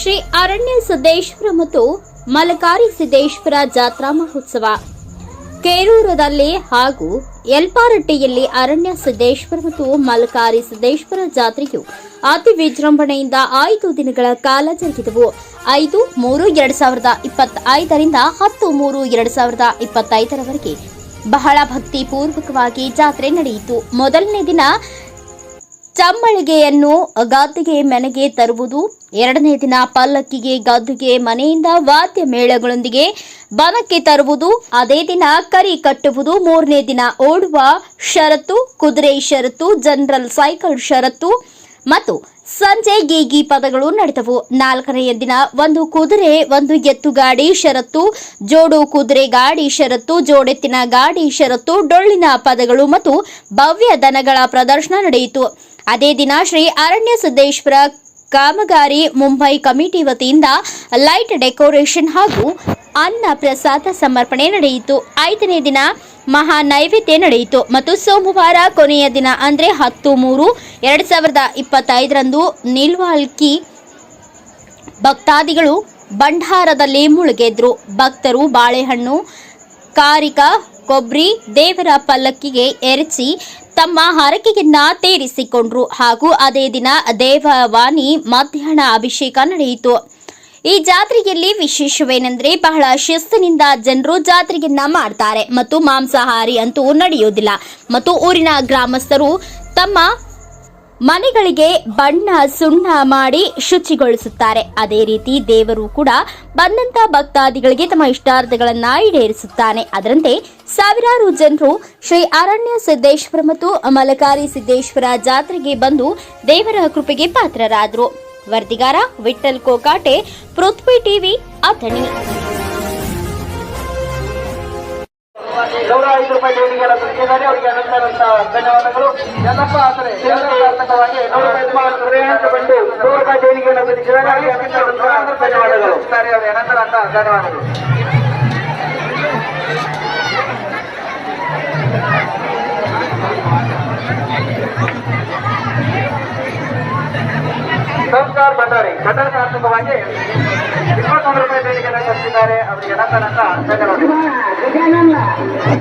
ಶ್ರೀ ಅರಣ್ಯ ಸಿದ್ದೇಶ್ವರ ಮತ್ತು ಮಲಕಾರಿ ಸಿದ್ದೇಶ್ವರ ಜಾತ್ರಾ ಮಹೋತ್ಸವ. ಕೇರೂರದಲ್ಲಿ ಹಾಗೂ ಯಲ್ಪಾರಟ್ಟಿಯಲ್ಲಿ ಅರಣ್ಯ ಸಿದ್ದೇಶ್ವರ ಮತ್ತು ಮಲಕಾರಿ ಸಿದ್ದೇಶ್ವರ ಜಾತ್ರೆಯು ಅತಿ ವಿಜೃಂಭಣೆಯಿಂದ ಐದು ದಿನಗಳ ಕಾಲ ಜರುಗಿದವು. ಐದು, ಮೂರು, ಎರಡ್ ಸಾವಿರದ ಇಪ್ಪತ್ತೈದರಿಂದ ಹತ್ತು, ಮೂರು, ಎರಡ್ ಸಾವಿರದ ಇಪ್ಪತ್ತೈದರವರೆಗೆ ಬಹಳ ಭಕ್ತಿಪೂರ್ವಕವಾಗಿ ಜಾತ್ರೆ ನಡೆಯಿತು. ಮೊದಲನೇ ದಿನ ಚಮ್ಮಳಿಗೆಯನ್ನು ಗದ್ದೆಗೆ ಮನೆಗೆ ತರುವುದು. ಎರಡನೇ ದಿನ ಪಲ್ಲಕ್ಕಿಗೆ ಗದ್ದುಗೆ ಮನೆಯಿಂದ ವಾದ್ಯ ಮೇಳಗಳೊಂದಿಗೆ ಬನಕ್ಕೆ ತರುವುದು. ಅದೇ ದಿನ ಕರಿ ಕಟ್ಟುವುದು. ಮೂರನೇ ದಿನ ಓಡುವ ಷರತ್ತು, ಕುದುರೆ ಷರತ್ತು, ಜನರಲ್ ಸೈಕಲ್ ಷರತ್ತು ಮತ್ತು ಸಂಜೆ ಗೀಗಿ ಪದಗಳು ನಡೆದವು. ನಾಲ್ಕನೆಯ ದಿನ ಒಂದು ಕುದುರೆ, ಒಂದು ಎತ್ತು ಗಾಡಿ ಷರತ್ತು, ಜೋಡು ಕುದುರೆ ಗಾಡಿ ಷರತ್ತು, ಜೋಡೆತ್ತಿನ ಗಾಡಿ ಷರತ್ತು, ಡೊಳ್ಳಿನ ಪದಗಳು ಮತ್ತು ಭವ್ಯ ದನಗಳ ಪ್ರದರ್ಶನ ನಡೆಯಿತು. ಅದೇ ದಿನ ಶ್ರೀ ಅರಣ್ಯ ಸಿದ್ದೇಶ್ವರ ಕಾಮಗಾರಿ ಮುಂಬೈ ಕಮಿಟಿ ವತಿಯಿಂದ ಲೈಟ್ ಡೆಕೋರೇಷನ್ ಹಾಗೂ ಅನ್ನ ಪ್ರಸಾದ ಸಮರ್ಪಣೆ ನಡೆಯಿತು. ಐದನೇ ದಿನ ಮಹಾ ನೈವೇದ್ಯ ನಡೆಯಿತು. ಮತ್ತು ಸೋಮವಾರ ಕೊನೆಯ ದಿನ ಅಂದರೆ ಹತ್ತು ಮೂರು ಎರಡು ಸಾವಿರದ ಇಪ್ಪತ್ತೈದರಂದು ನಿಲ್ವಾಲ್ಕಿ ಭಕ್ತಾದಿಗಳು ಭಂಡಾರದಲ್ಲಿ ಮುಳುಗೆದ್ರು. ಭಕ್ತರು ಬಾಳೆಹಣ್ಣು, ಕಾರಿಕ ಕೊಬ್ಬರಿ ದೇವರ ಪಲ್ಲಕ್ಕಿಗೆ ಎರಚಿ ತಮ್ಮ ಹರಕೆಯನ್ನ ತೀರಿಸಿಕೊಂಡ್ರು. ಹಾಗೂ ಅದೇ ದಿನ ದೇವವಾಣಿ ಮಧ್ಯಾಹ್ನ ಅಭಿಷೇಕ ನಡೆಯಿತು. ಈ ಜಾತ್ರೆಯಲ್ಲಿ ವಿಶೇಷವೇನೆಂದ್ರೆ ಬಹಳ ಶಿಸ್ತಿನಿಂದ ಜನರು ಜಾತ್ರೆಯನ್ನ ಮಾಡ್ತಾರೆ. ಮತ್ತು ಮಾಂಸಾಹಾರಿ ಅಂತೂ ನಡೆಯುವುದಿಲ್ಲ ಮತ್ತು ಊರಿನ ಗ್ರಾಮಸ್ಥರು ತಮ್ಮ ಮನೆಗಳಿಗೆ ಬಣ್ಣ ಸುಣ್ಣ ಮಾಡಿ ಶುಚಿಗೊಳಿಸುತ್ತಾರೆ. ಅದೇ ರೀತಿ ದೇವರು ಕೂಡ ಬಂದಂತ ಭಕ್ತಾದಿಗಳಿಗೆ ತಮ್ಮ ಇಷ್ಟಾರ್ಥಗಳನ್ನ ಈಡೇರಿಸುತ್ತಾನೆ. ಅದರಂತೆ ಸಾವಿರಾರು ಜನರು ಶ್ರೀ ಅರಣ್ಯ ಸಿದ್ದೇಶ್ವರ ಮತ್ತು ಮಲಕಾರಿ ಸಿದ್ದೇಶ್ವರ ಜಾತ್ರೆಗೆ ಬಂದು ದೇವರ ಕೃಪೆಗೆ ಪಾತ್ರರಾದರು. ವರದಿಗಾರ ವಿಠಲ್ ಕೋಕಾಟೆ, ಪೃಥ್ವಿ ಟಿವಿ, ಅಥಣಿ. ನೂರ ಐದು ರೂಪಾಯಿ ದೇಣಿಗೆಯನ್ನು ಕೊಟ್ಟಿದ್ದಾರೆ. ಅವರಿಗೆ ಅನಂತ ಧನ್ಯವಾದಗಳು. ಎಲ್ಲಪ್ಪ ಆದರೆ ಸಾರ್ಥಕವಾಗಿ ನೂರ ಬಂದು ನೂರು ರೂಪಾಯಿ ದೇಣಿಗೆಯನ್ನು ಕೊಟ್ಟಿದ್ದಾರೆ. ಅವರಿಗೆ ಅನಂತ ಧನ್ಯವಾದಗಳು. ಸರಿ ಅವರಿಗೆ ಅನಂತ ಧನ್ಯವಾದಗಳು. ನಮಸ್ಕಾರ ಭಂಡಾರಿ. ಭಂಡಾರ ಸಾರ್ಥಕವಾಗಿ ಇಪ್ಪತ್ತೊಂದು ರೂಪಾಯಿ ಬೇಡಿಕೆ ಕೊಟ್ಟಿದ್ದಾರೆ. ಅವರಿಗೆ ಅನಂತ ಧನ್ಯವಾದಗಳು.